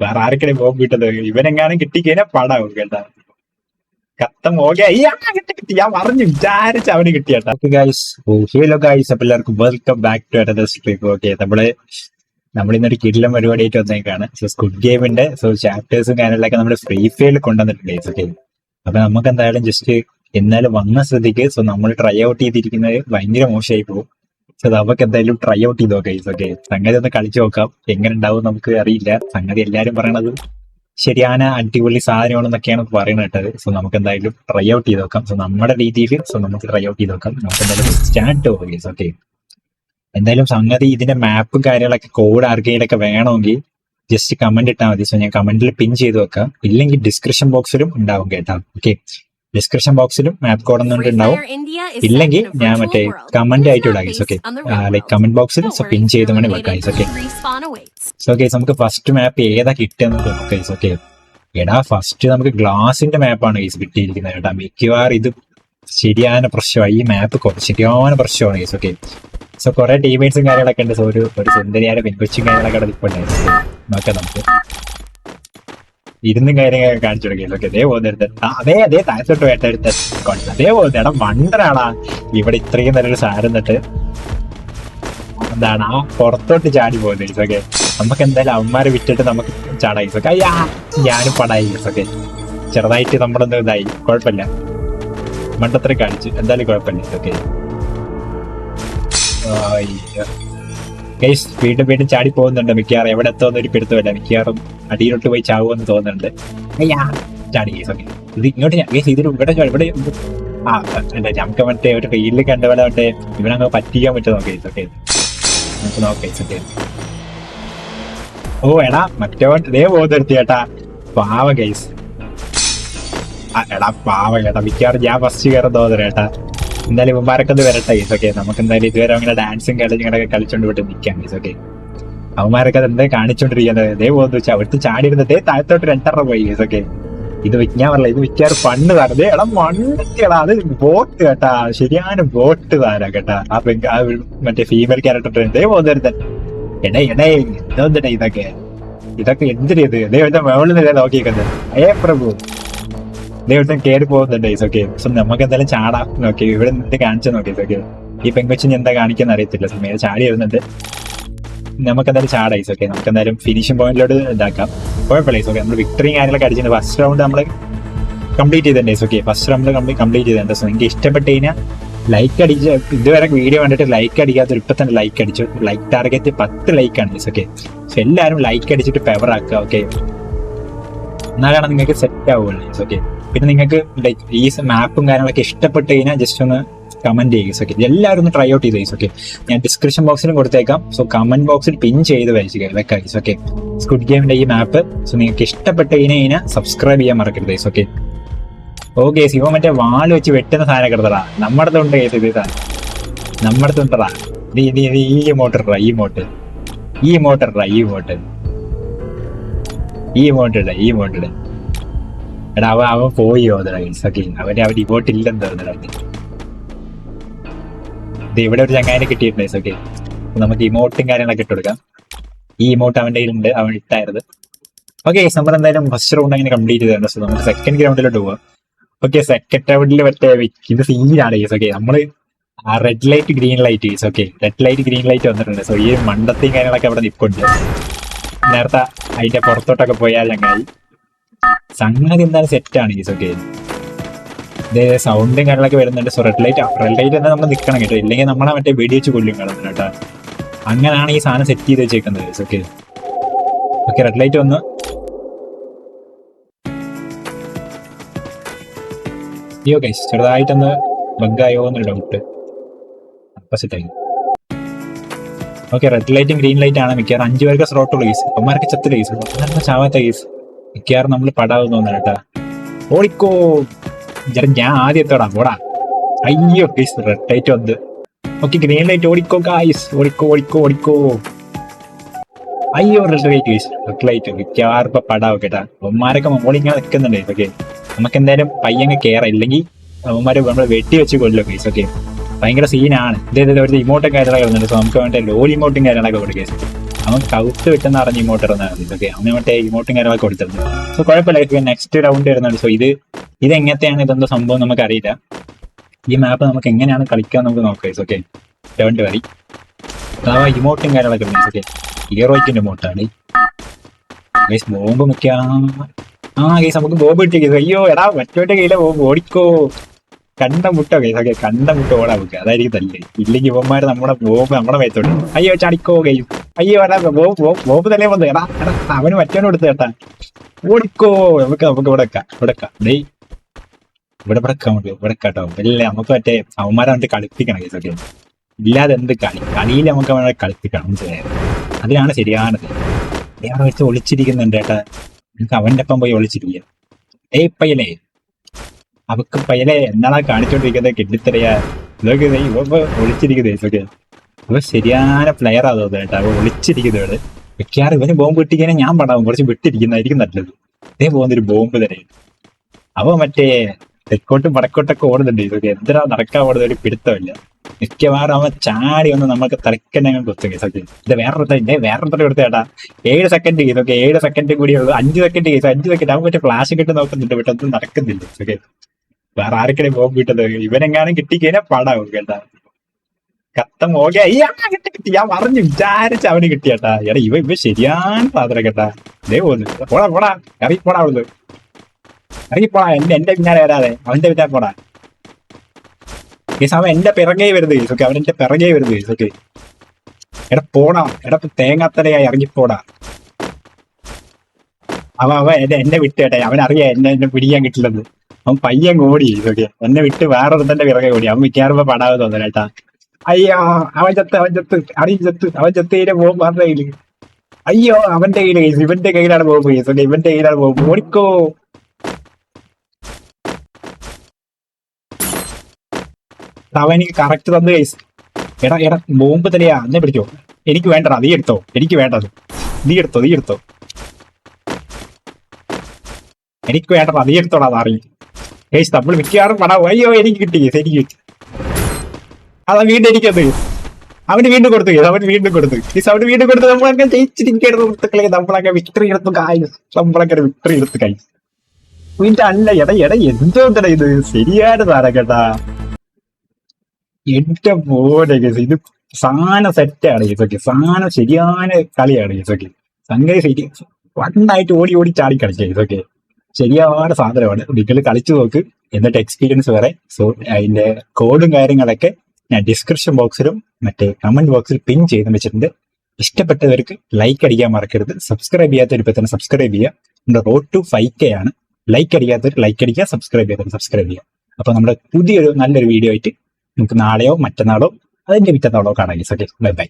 വേറെ ആർക്കിടെ ബോംബ് കിട്ടത് ഇവനെങ്ങാനും കിട്ടിക്കഴിഞ്ഞാൽ പടാവും കേട്ടാ. കത്തം ഓക്കെ കിട്ടി ഞാൻ പറഞ്ഞു വിചാരിച്ച അവന് കിട്ടിയാട്ടാ അപ്പൊ എല്ലാവർക്കും welcome back to stream okay നമ്മൾ നമ്മളിന്നൊരു കിടിലം പരിപാടിയായിട്ട് വന്നേക്കാണ്. സോ സ്കുഡ് ഗെയിമിന്റെ സോ ചാപ്റ്റേഴ്സും കാര്യങ്ങളൊക്കെ നമ്മൾ ഫ്രീ ഫയറിൽ കൊണ്ടുവന്നിട്ടുണ്ട് ഓക്കെ അപ്പൊ നമുക്ക് എന്തായാലും ജസ്റ്റ് എന്നാലും വന്ന സ്ഥിതിക്ക് സോ നമ്മൾ ട്രൈ ഔട്ട് ചെയ്തിരിക്കുന്നത് ഭയങ്കര മോശമായി പോകും നമുക്ക് എന്തായാലും ട്രൈ ഔട്ട് ചെയ്ത് നോക്കാം ഓക്കെ സംഗതി ഒന്ന് കളിച്ചു നോക്കാം. എങ്ങനെ ഉണ്ടാവും നമുക്ക് അറിയില്ല. സംഗതി എല്ലാരും പറയണത് ശരിയാണ് അടിപൊളി സാധനമാണെന്നൊക്കെയാണ് പറയുന്നത് കേട്ടത്. സോ നമുക്ക് എന്തായാലും ട്രൈ ഔട്ട് ചെയ്ത് നോക്കാം. സോ നമ്മുടെ രീതിയിൽ സോ നമുക്ക് ട്രൈ ഔട്ട് ചെയ്ത് നോക്കാം. നമുക്ക് എന്തായാലും സ്റ്റാർട്ട് ഓക്കേസ് ഓക്കെ എന്തായാലും സംഗതി ഇതിന്റെ മാപ്പും കാര്യങ്ങളൊക്കെ കോഡ് ആർക്കെങ്കിലൊക്കെ വേണമെങ്കിൽ ജസ്റ്റ് കമന്റ് ഇട്ടാൽ മതി. സോ ഞാൻ കമന്റിൽ പിൻ ചെയ്ത് വെക്കാം. ഇല്ലെങ്കിൽ ഡിസ്ക്രിപ്ഷൻ ബോക്സിലും ഉണ്ടാവും കേട്ടോ. ഓക്കെ ഡിസ്ക്രിപ്ഷൻ ബോക്സിലും മാപ്പ് കോഡ് എന്നുകൊണ്ട് ഉണ്ടാവും. ഇല്ലെങ്കിൽ ഞാൻ മറ്റേ കമന്റ് ആയിട്ട് ഇടാം ഓക്കെ ലൈക്ക് കമന്റ് ബോക്സിൽ സോ പിൻ ചെയ്ത് മണി വെക്കാം ഗൈസ് ഓക്കെ സോ നമുക്ക് ഫസ്റ്റ് മാപ്പ് ഏതാ കിട്ടുന്നത് നോക്കാം ഓക്കെ എടാ ഫസ്റ്റ് നമുക്ക് ഗ്ലാസിന്റെ മാപ്പാണ് ഗൈസ് കിട്ടിയിരിക്കുന്നത് കേട്ടാ. മിക്കവാറും ഇത് ശരിയാന പ്രശ്നമാണ് ഈ മാപ്പ് ശരിയാന പ്രശ്നമാണ് ഗൈസ് ഓക്കെ സോ കുറെ ടീമേറ്റ്സും കാര്യങ്ങളൊക്കെ ഉണ്ട്. സോ ഒരു ഒരു സുന്ദരിയായ പെൺകൊച്ചും കാര്യങ്ങളൊക്കെ നിൽപ്പുണ്ടായിരുന്നു നോക്കാം നമുക്ക്. ഇരുന്നും കാര്യങ്ങളൊക്കെ കാണിച്ചു കൊടുക്കില്ല അതേ പോകുന്നെടുത്ത് അതേ അതേ താഴത്തോട്ട് വേട്ടെടുത്ത് അതേ പോകുന്നത് എടാ ഇവിടെ ഇത്രയും നല്ലൊരു സാരം തട്ട് എന്താണ്? ആ പുറത്തോട്ട് ചാടി പോകുന്നത് ഓക്കെ നമുക്ക് എന്തായാലും അവന്മാരെ വിറ്റിട്ട് നമുക്ക് ചാടായി ഓക്കെ അയ്യാ ഞാനും പടായി ഓക്കെ ചെറുതായിട്ട് നമ്മളൊന്ന് ഇതായി. കുഴപ്പമില്ല. മണ്ടത്ര കാണിച്ചു. എന്തായാലും കുഴപ്പമില്ല ഓക്കെ ഗൈസ് വീണ്ടും വീണ്ടും ചാടി പോകുന്നുണ്ട് മിക്കവാറും. എവിടെ എത്തുമെന്ന് ഒരു പിടുത്തമില്ല. മിക്കവാറും അടിയിലോട്ട് പോയി ചാവുമെന്ന് തോന്നുന്നുണ്ട്. ചാടി ഗൈസ് ഓക്കെ ഇത് ഇങ്ങോട്ട് ഗൈസ് ഇതിന് ഇവിടെ ഇവിടെ ആ അല്ല നമുക്ക് മറ്റേ ഒരു റീലിൽ കണ്ട പോലെ മറ്റേ ഇവനങ്ങ് പറ്റിക്കാൻ പറ്റുമോ? ഗൈസ് ഓക്കെ നമുക്ക് ഗൈസ് ഓക്കെ ഓ എടാ മറ്റവൻ ഇതേ പോകുന്നെടുത്തി ചേട്ടാ. പാവ ഗൈസ് എടാ പാവ ചേട്ടാ. മിക്കവാറും ഞാൻ ഫസ്റ്റ് കയറാൻ തോന്നുന്നു കേട്ടാ എന്തായാലും ഇവന്മാരൊക്കെ വരട്ടെ ഈസ് ഓക്കെ നമുക്ക് എന്തായാലും ഇതുവരെ അങ്ങനെ ഡാൻസും കളിച്ചും കളിച്ചോണ്ട് വിട്ട് നിൽക്കാം ഈസ് ഓക്കെ അവന്മാരൊക്കെ എന്താ കാണിച്ചോണ്ടിരിക്കുന്നത് ഇതേ പോകുന്നു അവിടുത്തെ ചാടി ഇതേ താഴത്തോട്ട് രണ്ടറ പോയി ഈസ് ഓക്കെ ഇത് വിൽക്കാൻ ഞാൻ പറഞ്ഞില്ല ഇത് വിൽക്കാറ് ഫണ്ട് താരതേ എടാ മണ്ണത്തിയടാ അത് ബോട്ട് കേട്ടാ ശരിയാണ് ബോട്ട് താര കേട്ടാ. ആ പെങ്ക് ആ മറ്റേ ഫീമെയിൽ ക്യാരക്ടർ ഇതേ പോകുന്നവരുത്തൻ എടേ എടേ എന്തോ ഇതൊക്കെ? ഇതൊക്കെ എന്തിനാ ഇത്? മേളിൽ നോക്കിയിരിക്കുന്നത് ഏ പ്രഭു. ദൈവത്തെ കേറി പോകുന്നുണ്ട് ഈസ് ഓക്കെ സോ നമുക്ക് എന്തായാലും ചാടാം. നോക്കി ഇവിടെ നിന്ന് കാണിച്ചു നോക്കി ഓക്കെ ഈ പെങ്കൊച്ചിന് എന്താ കാണിക്കുന്ന അറിയത്തില്ല. സോ മേലെ ചാടി വരുന്നുണ്ട്. നമുക്ക് എന്തായാലും ചാടാം ഈസ് ഓക്കെ നമുക്ക് എന്തായാലും ഫിനിഷിംഗ് പോയിന്റിലോട്ട് ഇതാക്കാം. കുഴപ്പമില്ല ഈസ് ഓക്കെ നമ്മൾ വിക്ടറിയും കാര്യങ്ങളൊക്കെ അടിച്ചിട്ടുണ്ട്. ഫസ്റ്റ് റൗണ്ട് നമ്മൾ കംപ്ലീറ്റ് ചെയ്തിട്ടുണ്ട് ഈസ് ഓക്കെ ഫസ്റ്റ് റൗണ്ട് നമ്മൾ കംപ്ലീറ്റ് ചെയ്തിട്ടുണ്ട്. സോ നിങ്ങൾക്ക് ഇഷ്ടപ്പെട്ട് കഴിഞ്ഞാൽ ലൈക്ക് അടിച്ച് ഇതുവരെ വീഡിയോ കണ്ടിട്ട് ലൈക്ക് അടിക്കാത്തൊരു ഇപ്പൊ തന്നെ ലൈക്ക് അടിച്ചു. ലൈക്ക് ടാർഗറ്റ് പത്ത് ലൈക്കാണ് ഈസ് ഓക്കെ സോ എല്ലാവരും ലൈക്ക് അടിച്ചിട്ട് ഫേവർ ആക്കുക ഓക്കെ എന്നാലാണ് നിങ്ങൾക്ക് സെറ്റ് ആവുകയുള്ളൂ ഓക്കെ പിന്നെ നിങ്ങൾക്ക് ലൈക്ക് ഈ മാപ്പും കാര്യങ്ങളൊക്കെ ഇഷ്ടപ്പെട്ട് കഴിഞ്ഞാൽ ജസ്റ്റ് ഒന്ന് കമന്റ് ചെയ്യുക ഓക്കെ എല്ലാവരും ഒന്ന് ട്രൈ ഔട്ട് ചെയ്ത് ഓക്കെ ഞാൻ ഡിസ്ക്രിപ്ഷൻ ബോക്സിലും കൊടുത്തേക്കാം. സോ കമന്റ് ബോക്സിൽ പിൻ ചെയ്ത് വെച്ച് വെക്കാം ഓക്കെ സ്കുഡ് ഗെയിമിന്റെ ഈ മാപ്പ് സോ നിങ്ങൾക്ക് ഇഷ്ടപ്പെട്ട് കഴിഞ്ഞാൽ കഴിഞ്ഞാൽ സബ്സ്ക്രൈബ് ചെയ്യാൻ മറക്കരുത് ഓക്കെ ഓക്കെ ഇവ മറ്റേ വാൽ വെച്ച് വെട്ടുന്ന സാധനം കിടത്തടാ നമ്മുടെ തൊണ്ട് കേസ് നമ്മുടെ തൊണ്ടടാ നീ നീ ഈ മോട്ടർ ഈ മോട്ടർ ഈ മോട്ടർ ഈ മോട്ടർ ഈ മോട്ടർ ഈ മോട്ട് എടാ അവൻ അവൻ പോയി അവന് അവൻ ഇമോട്ട് ഇല്ലെന്ന് തോന്നണ ഇത് ഇവിടെ ഒരു ചങ്ങാനെ കിട്ടിയിട്ടുണ്ട് ഓക്കെ നമുക്ക് ഇമോട്ടും കാര്യങ്ങളൊക്കെ ഇട്ട് കൊടുക്കാം. ഈ ഇമോട്ട് അവന്റെ കയ്യിലുണ്ട് അവൻ ഇട്ടായിരുന്നു. ഓക്കെ നമ്മൾ എന്തായാലും ഫസ്റ്റ് റൗണ്ട് അങ്ങനെ കംപ്ലീറ്റ് ചെയ്തിട്ടുണ്ട് സോ നമുക്ക് സെക്കൻഡ് ഗ്രൗണ്ടിലോട്ട് പോവാം. ഓക്കെ സെക്കൻഡ് റൗണ്ടിൽ മറ്റേ ഇത് സീനാണ് ഗൈസ് ഓക്കെ നമ്മൾ red light green light guys okay red light green light വന്നിട്ടുണ്ട്. സോ ഈ മണ്ടത്തെയും കാര്യങ്ങളൊക്കെ അവിടെ നിൽപ്പുണ്ട് നേരത്തെ അതിന്റെ പുറത്തോട്ടൊക്കെ പോയാൽ ചങ്ങായി. സംഗതി എന്തായാലും സെറ്റാണ് ഈ ഓക്കെ ഇതേ സൗണ്ടും കാര്യങ്ങളൊക്കെ വരുന്നുണ്ട്. So red light red light തന്നെ നമ്മൾ നിൽക്കണം കേട്ടോ. ഇല്ലെങ്കിൽ നമ്മളെ മറ്റേ വെടിവെച്ച് കൊല്ലും കാണുന്നത് കേട്ടോ. അങ്ങനെയാണ് ഈ സാധനം സെറ്റ് ചെയ്ത് വെച്ചേക്കുന്നത് ഓക്കെ ഓക്കെ റെഡ് ലൈറ്റ് വന്ന്. അയ്യോ ഗൈസ് ചെറുതായിട്ടൊന്ന് ബഗ്ഗായോ എന്നൊരു ഡൗട്ട് അപ്പൊ സെറ്റായി ഓക്കെ റെഡ് ലൈറ്റും ഗ്രീൻ ലൈറ്റ് ആണ്. മിക്കവാറും അഞ്ചു പേർക്ക് സ്ലോട്ടുള്ള കേസ് അമ്മമാർക്ക് ചത്തില്ല കേസ് ചാവാത്ത കേസ് മിക്കവാറും നമ്മൾ പടാവുന്ന തോന്നുന്നു കേട്ടാ. ഓടിക്കോ. ഞാൻ ആദ്യം എത്തോടാ ഓടാ അയ്യോ ഗൈസ് റെഡ് ലൈറ്റ് വന്ന്. ഓക്കെ ഗ്രീൻ ലൈറ്റ് ഓടിക്കോ ഗൈസ് ഓടിക്കോ ഓടിക്കോ ഓടിക്കോ. അയ്യോ red light guys red light മിക്കവാറും ഇപ്പൊ പടാവും കേട്ടാ. അമ്മമാരൊക്കെ മോളിങ്ങനെ നിൽക്കുന്നുണ്ട് ഓക്കെ നമുക്ക് എന്തായാലും പയ്യങ്ങ് കയറാം ഇല്ലെങ്കിൽ അവന്മാര് നമ്മൾ വെട്ടി വെച്ച് കൊല്ലോ കേസ് ഓക്കെ ഭയങ്കര സീനാണ് ഇതേ ഒരു ഇമോട്ടും കാര്യങ്ങളൊക്കെ വന്നിട്ടുണ്ട്. സോ നമുക്ക് വേണ്ട ലോലി ഇമോട്ടും കാര്യങ്ങളൊക്കെ കൊടുക്കുക അവൻ കൗത്ത് വിട്ടെന്ന് പറഞ്ഞ് ഇങ്ങോട്ട് ഇറങ്ങാണ് ഓക്കെ അവന് മറ്റേ ഇങ്ങോട്ടും കാര്യങ്ങളൊക്കെ കൊടുത്തിരുന്നു സോ കുഴപ്പമില്ല നെക്സ്റ്റ് റൗണ്ട് വരുന്നുണ്ട്. സോ ഇത് ഇത് എങ്ങനത്തെയാണ്? ഇതെന്തോ സംഭവം നമുക്ക് അറിയില്ല. ഈ മാപ്പ് നമുക്ക് എങ്ങനെയാണ് കളിക്കാൻ നമുക്ക് നോക്കാം ഓക്കെ ഡോണ്ട് വരി. അതാ ഇമോട്ടും കാര്യങ്ങളൊക്കെ ഉണ്ട് ഓക്കെ ഹീറോയ്ക്കിന്റെ ഇമോട്ടാണ് ഗൈസ് ബോംബ് മുഖ്യ ആ ഗൈസ് നമുക്ക് ബോംബ് കിട്ടിയ അയ്യോ എടാ മറ്റോന്റെ കയ്യിലെ ബോംബ് ഓടിക്കോ. കണ്ട മുട്ടോ ഗൈസ് ഓക്കെ കണ്ട മുട്ട ഓടാ നമുക്ക് അതായിരിക്കും തല്ലേ. ഇല്ലെങ്കിൽ ഇവന്മാർ നമ്മുടെ ബോംബ് നമ്മുടെ മേത്തോട്ട്. അയ്യോ ചടിക്കോ ഗൈസ് അയ്യോ എടാ ബോബ് തന്നെ വന്നു എടാ എടാ അവന് മറ്റവന് എടുത്ത് കേട്ടാ. ഓടിക്കോ നമുക്ക് നമുക്ക് ഇവിടെ വെക്കാം ഇവിടെ വെക്കാം. ഡേയ് ഇവിടെ ഇവിടെ കേട്ടോ. ഇല്ലേ നമുക്ക് മറ്റേ അവന്മാരെ വന്നിട്ട് കളിപ്പിക്കണം കേട്ടോ ഇല്ലാതെ എന്ത് കളി? കളിയിൽ നമുക്ക് അവനെ കളിപ്പിക്കണം അതിനാണ് ശരിയാണത്. അവിടെ വെച്ച് ഒളിച്ചിരിക്കുന്നുണ്ട് ഏട്ടാ നമുക്ക് അവന്റെ ഒപ്പം പോയി ഒളിച്ചിരിക്കുക ഏയ് പയ്യലേ അവക്ക് പയ്യലേ എന്നാളാ കാണിച്ചോണ്ടിരിക്കുന്നത് കെട്ടിത്തരയാ ഇതൊക്കെ ഒളിച്ചിരിക്കുന്നത് ഇതൊക്കെ ഇവ ശരിയായ പ്ലെയർ ആതോ കേട്ടോ. അവ ഒളിച്ചിരിക്കുന്നത് ഇവിടെ. വെക്കാറ് ഇവന് ബോംബ് കിട്ടിക്കാനെ ഞാൻ പടാവും കുറച്ച് വിട്ടിരിക്കുന്നതായിരിക്കും നല്ലത്. ഇതേ പോകുന്നൊരു ബോംബ് തന്നെ. അവ മറ്റേ തെക്കോട്ടും വടക്കോട്ടൊക്കെ ഓടുന്നുണ്ട്. ഇതൊക്കെ എന്തിനാ നടക്കാൻ ഓടുന്ന ഒരു പിടുത്തമില്ല. മിക്കവാറും അവൻ ചാടി ഒന്ന് നമുക്ക് തലക്കന്നെ കൊത്തും കേസൊക്കെ ഇത് വേറൊരു ഇതേ വേറൊരു എടുത്ത ചേട്ടാ ഏഴ് സെക്കൻഡ് കേസൊക്കെ ഏഴ് സെക്കൻഡ് കൂടി ഉള്ളൂ. അഞ്ച് സെക്കൻഡ് കേസ്. അഞ്ച് സെക്കൻഡ് അവൻ മറ്റേ ഫ്ലാഷ് കിട്ടി നോക്കുന്നുണ്ട്. പെട്ടെന്ന് നടക്കുന്നില്ല. ഓക്കെ. വേറെ ആർക്കിടെ ബോംബ് കിട്ടുന്നത്? ഇവനെങ്ങാനും കിട്ടിക്കഴിഞ്ഞാൽ പാടാവും കേട്ടാ. ഓക്കെ കിട്ടി ഞാൻ പറഞ്ഞു വിചാരിച്ച അവന് കിട്ടിയട്ടാ. എടാ ഇവ ഇവ ശരിയാണ് സാധനം കേട്ടാ ഇതേ പോകുന്നു പോടാ പോടാ. ഇറങ്ങി പോടാ അവിടുന്ന്. ഇറങ്ങി പോടാ. എന്റെ എന്റെ പിന്നാലെ വരാതെ. അവന്റെ പിന്നാലെ പോടാ. കേസ് അവൻ എന്റെ പിറകെ വരുന്നത് കേസ് ഓക്കെ അവൻ എന്റെ പിറകെ വരുന്നത് കേസ് ഓക്കെ എടാ പോടാ. എടാ തേങ്ങാത്തലയായി ഇറങ്ങിപ്പോടാ അവ അവ എന്നെ എന്നെ വിട്ടേട്ടെ. അവൻ അറിയാം എന്നെ എന്നെ പിടിക്കാൻ കിട്ടില്ലെന്ന്. അവൻ പയ്യൻ ഓടി ഇതൊക്കെ എന്നെ വിട്ട് വേറൊരുത്തന്റെ പിറകെ ഓടി അവൻ മിക്കാറുമ്പോ പടാവ് തോന്നലേട്ടാ അയ്യോ അവൻ ചത്ത് അവൻ ചത്ത്. അണി ചത്ത്. അവൻ ചത്തേനെ പോകും അവന്റെ കയ്യിൽ. അയ്യോ അവന്റെ കയ്യിൽ കേസ് ഇവന്റെ കയ്യിലാണ് പോകും കേസ് അല്ലെ ഇവന്റെ കയ്യിലാണ് പോകും ഓടിക്കോ. അവൻ എനിക്ക് കറക്റ്റ് തന്നു കേസ് എടാ എടാ ബോംബ് തന്നെയാ. എന്നെ പിടിച്ചോ. എനിക്ക് വേണ്ടടാ നീ എടുത്തോ. എനിക്ക് വേണ്ടത്. നീ എടുത്തോ നീ എടുത്തോ. എനിക്ക് വേണ്ടടാ നീ എടുത്തോടാ അറി കേസ് നമ്മൾ മിക്കവാറും പടാവും അയ്യോ എനിക്ക് കിട്ടി എനിക്ക് കിട്ടി. അതാ വീണ്ടും എനിക്കത് അവന് വീണ്ടും കൊടുത്തു അവൻ വീണ്ടും കൊടുത്തു. ഈ അവന് വീണ്ടും കൊടുത്ത് നമ്മളൊക്കെ ജയിച്ചിരിക്കുന്നത് മുത്തുക്കളെ നമ്മളൊക്കെ വിക്ടറി എടുത്തു കായ് നമ്മളൊക്കെ വിക്ടറി എടുത്ത് കായ് വീണ്ടും അല്ല എടാ എടാ എന്തോ എന്തടാ ഇത്? ശരിയാണ് താര കേട്ടാ. എന്റെ പോലെ ഇത് സാന സെറ്റാണ് ഇതൊക്കെ സാന ശരിயான കളിയാണ് ഇതൊക്കെ സംഗതി ശരി വണ്ണായിട്ട് ഓടി ഓടി ചാടി കളിക്കുക ഇതൊക്കെ ശരിയാണ് സാധനമാണ്. നിങ്ങൾ കളിച്ചു നോക്ക്. എന്നിട്ട് എക്സ്പീരിയൻസ് വരെ സോ അതിന്റെ കോഡും കാര്യങ്ങളൊക്കെ ഞാൻ ഡിസ്ക്രിപ്ഷൻ ബോക്സിലും മറ്റേ കമന്റ് ബോക്സിൽ പിൻ ചെയ്ത് വെച്ചിട്ടുണ്ട്. ഇഷ്ടപ്പെട്ടവർക്ക് ലൈക്ക് അടിക്കാൻ മറക്കരുത്. സബ്സ്ക്രൈബ് ചെയ്യാത്തവർ ഇപ്പം തന്നെ സബ്സ്ക്രൈബ് ചെയ്യുക. നമ്മുടെ റോഡ് ടു ഫൈവ് കെ ആണ്. ലൈക്ക് അടിക്കാത്തവർ ലൈക്ക് അടിക്കുക സബ്സ്ക്രൈബ് ചെയ്യാത്തവർ സബ്സ്ക്രൈബ് ചെയ്യുക. അപ്പോൾ നമ്മുടെ പുതിയൊരു നല്ലൊരു വീഡിയോ ആയിട്ട് നമുക്ക് നാളെയോ മറ്റന്നാളോ അതിന്റെ പിറ്റന്നാളോ കാണാം. Okay bye bye